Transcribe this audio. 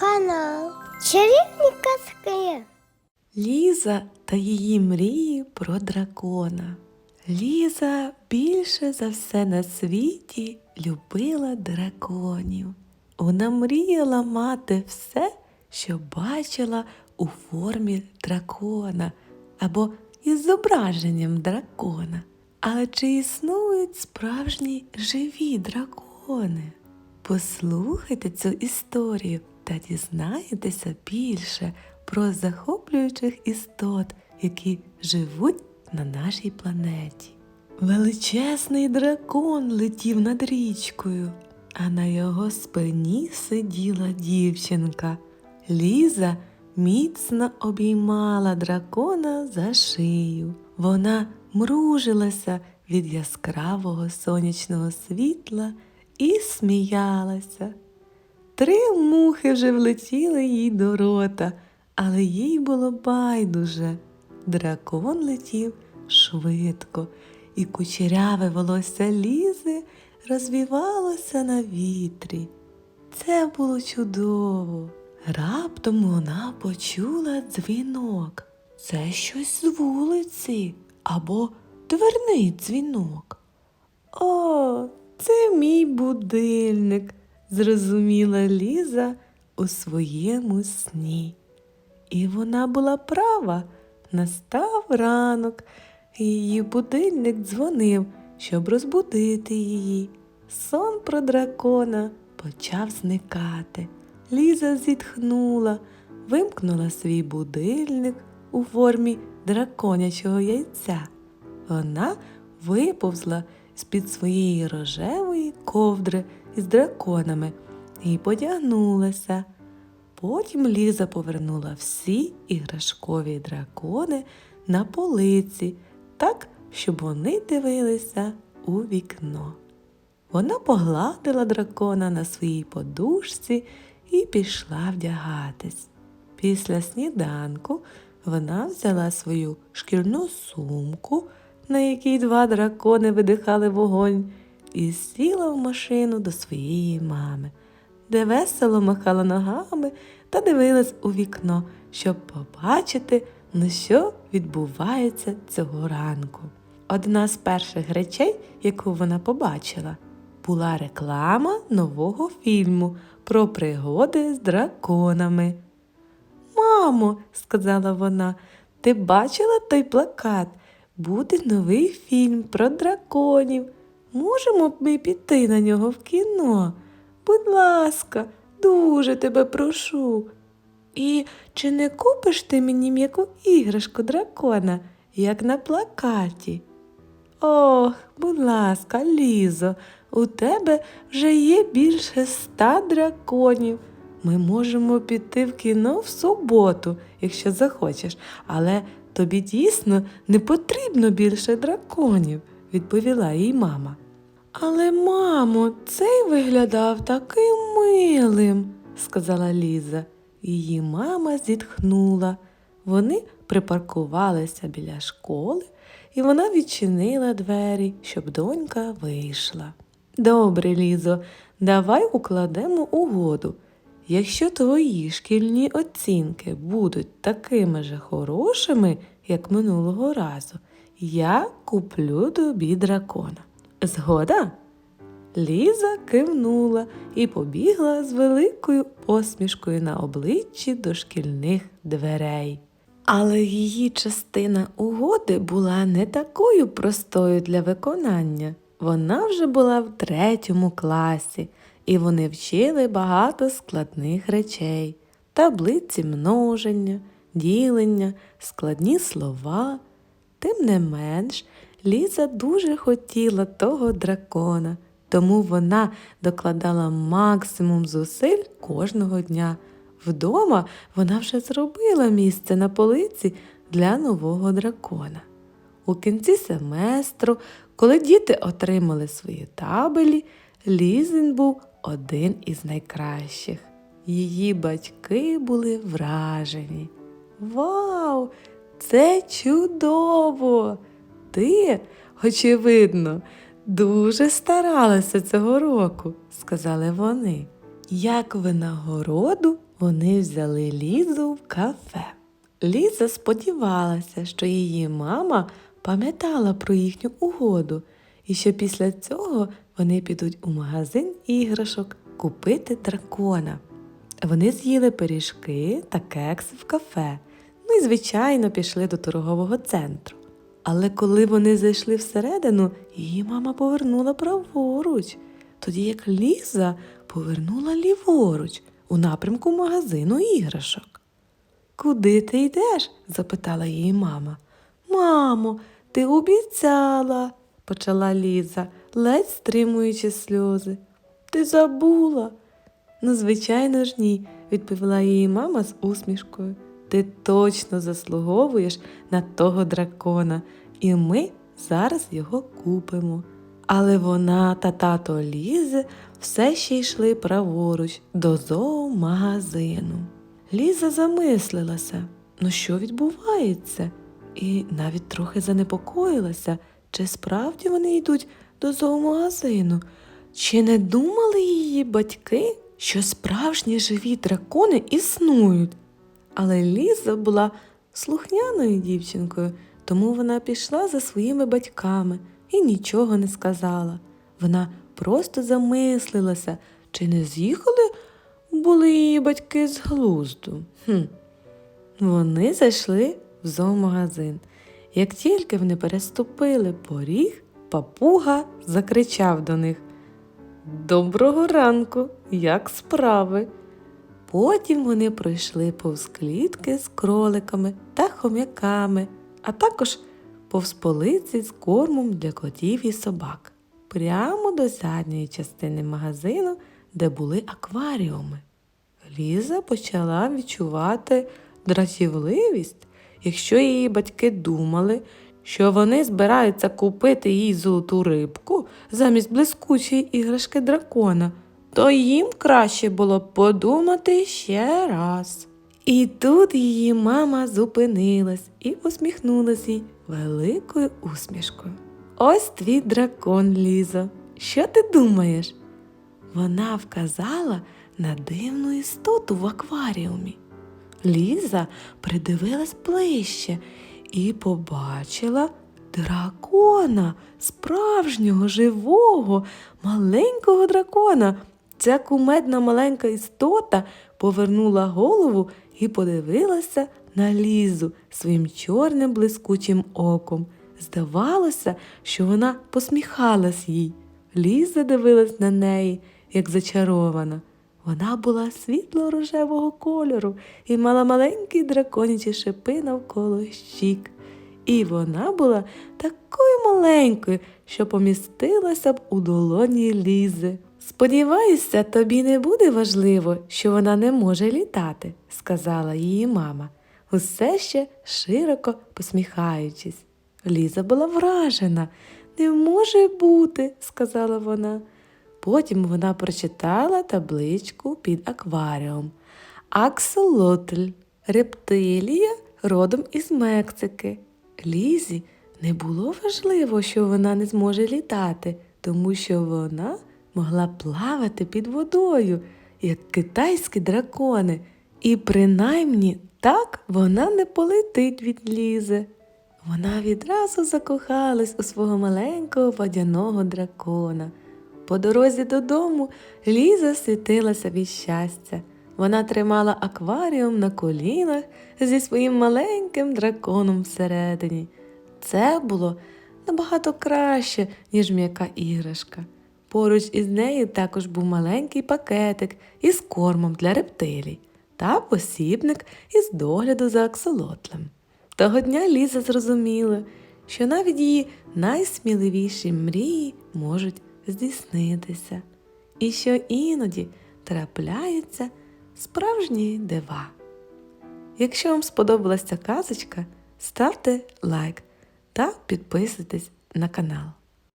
Канал Чарівні казки. Ліза та її мрії про дракона. Ліза більше за все на світі любила драконів. Вона мріяла мати все, що бачила у формі дракона або із зображенням дракона. Але чи існують справжні живі дракони? Послухайте цю історію та дізнаєтеся більше про захоплюючих істот, які живуть на нашій планеті. Величезний дракон летів над річкою, а на його спині сиділа дівчинка. Ліза міцно обіймала дракона за шию. Вона мружилася від яскравого сонячного світла і сміялася. Три мухи вже влетіли їй до рота, але їй було байдуже. Дракон летів швидко, і кучеряве волосся лізи розвівалося на вітрі. Це було чудово. Раптом вона почула дзвінок. Це щось з вулиці або дверний дзвінок. О, це мій будильник, зрозуміла Ліза у своєму сні. І вона була права. Настав ранок, її будильник дзвонив, щоб розбудити її. Сон про дракона почав зникати. Ліза зітхнула, вимкнула свій будильник у формі драконячого яйця. Вона виповзла з-під своєї рожевої ковдри із драконами і подягнулася. Потім Ліза повернула всі іграшкові дракони на полиці, так, щоб вони дивилися у вікно. Вона погладила дракона на своїй подушці і пішла вдягатись. Після сніданку вона взяла свою шкільну сумку, на якій два дракони видихали вогонь, і сіла в машину до своєї мами, де весело махала ногами та дивилась у вікно, щоб побачити, на що відбувається цього ранку. Одна з перших речей, яку вона побачила, була реклама нового фільму про пригоди з драконами. Мамо, сказала вона, ти бачила той плакат? Буде новий фільм про драконів. Можемо б ми піти на нього в кіно? Будь ласка, дуже тебе прошу. І чи не купиш ти мені м'яку іграшку дракона, як на плакаті? Ох, будь ласка, Лізо, у тебе вже є більше ста драконів. Ми можемо піти в кіно в суботу, якщо захочеш, але тобі дійсно не потрібно більше драконів, відповіла їй мама. Але, мамо, цей виглядав таким милим, сказала Ліза. Її мама зітхнула. Вони припаркувалися біля школи, і вона відчинила двері, щоб донька вийшла. Добре, Лізо, давай укладемо угоду. Якщо твої шкільні оцінки будуть такими же хорошими, як минулого разу, я куплю тобі дракона. Згода? Ліза кивнула і побігла з великою посмішкою на обличчі до шкільних дверей. Але її частина угоди була не такою простою для виконання. Вона вже була в третьому класі, і вони вчили багато складних речей, таблиці множення, ділення, складні слова. Тим не менш, Ліза дуже хотіла того дракона, тому вона докладала максимум зусиль кожного дня. Вдома вона вже зробила місце на полиці для нового дракона. У кінці семестру, коли діти отримали свої табелі, Лізин був один із найкращих. Її батьки були вражені. Вау! Це чудово! Ти, очевидно, дуже старалася цього року, сказали вони. Як винагороду вони взяли Лізу в кафе. Ліза сподівалася, що її мама пам'ятала про їхню угоду, і що після цього вони підуть у магазин іграшок купити дракона. Вони з'їли пиріжки та кекси в кафе, ну і, звичайно, пішли до торгового центру. Але коли вони зайшли всередину, її мама повернула праворуч, тоді як Ліза повернула ліворуч у напрямку магазину іграшок. Куди ти йдеш? запитала її мама. Мамо, ти обіцяла, почала Ліза, ледь стримуючи сльози. Ти забула. Ну, звичайно ж, ні, відповіла її мама з усмішкою. Ти точно заслуговуєш на того дракона, і ми зараз його купимо. Але вона та тато Лізи все ще йшли праворуч до зоомагазину. Ліза замислилася, ну що відбувається, і навіть трохи занепокоїлася, чи справді вони йдуть до зоомагазину. Чи не думали її батьки, що справжні живі дракони існують? Але Ліза була слухняною дівчинкою, тому вона пішла за своїми батьками і нічого не сказала. Вона просто замислилася, чи не з'їхали були її батьки з глузду. Хм. Вони зайшли в зоомагазин. Як тільки вони переступили поріг, папуга закричав до них Доброго ранку, як справи? Потім вони пройшли повз клітки з кроликами та хом'яками, а також повз полиці з кормом для котів і собак, прямо до задньої частини магазину, де були акваріуми. Ліза почала відчувати дратівливість, якщо її батьки думали, що вони збираються купити їй золоту рибку замість блискучої іграшки дракона, то їм краще було б подумати ще раз. І тут її мама зупинилась і усміхнулась їй великою усмішкою. Ось твій дракон, Лізо. Що ти думаєш? Вона вказала на дивну істоту в акваріумі. Ліза придивилась ближче і побачила дракона, справжнього, живого, маленького дракона. Ця кумедна маленька істота повернула голову і подивилася на Лізу своїм чорним блискучим оком. Здавалося, що вона посміхалась їй. Ліза дивилась на неї, як зачарована. Вона була світло-рожевого кольору і мала маленькі драконячі шипи навколо щік. І вона була такою маленькою, що помістилася б у долоні Лізи. Сподіваюся, тобі не буде важливо, що вона не може літати, сказала її мама, усе ще широко посміхаючись. Ліза була вражена. Не може бути, сказала вона. Потім вона прочитала табличку під акваріум. Аксолотль рептилія родом із Мексики. Лізі не було важливо, що вона не зможе літати, тому що вона могла плавати під водою, як китайські дракони, і принаймні так вона не полетить від Лізи. Вона відразу закохалась у свого маленького водяного дракона. По дорозі додому Ліза світилася від щастя. Вона тримала акваріум на колінах зі своїм маленьким драконом всередині. Це було набагато краще, ніж м'яка іграшка. Поруч із нею також був маленький пакетик із кормом для рептилій та посібник із догляду за аксолотлем. Того дня Ліза зрозуміла, що навіть її найсміливіші мрії можуть здійснитися, і що іноді трапляються справжні дива. Якщо вам сподобалася казочка, ставте лайк та підписуйтесь на канал.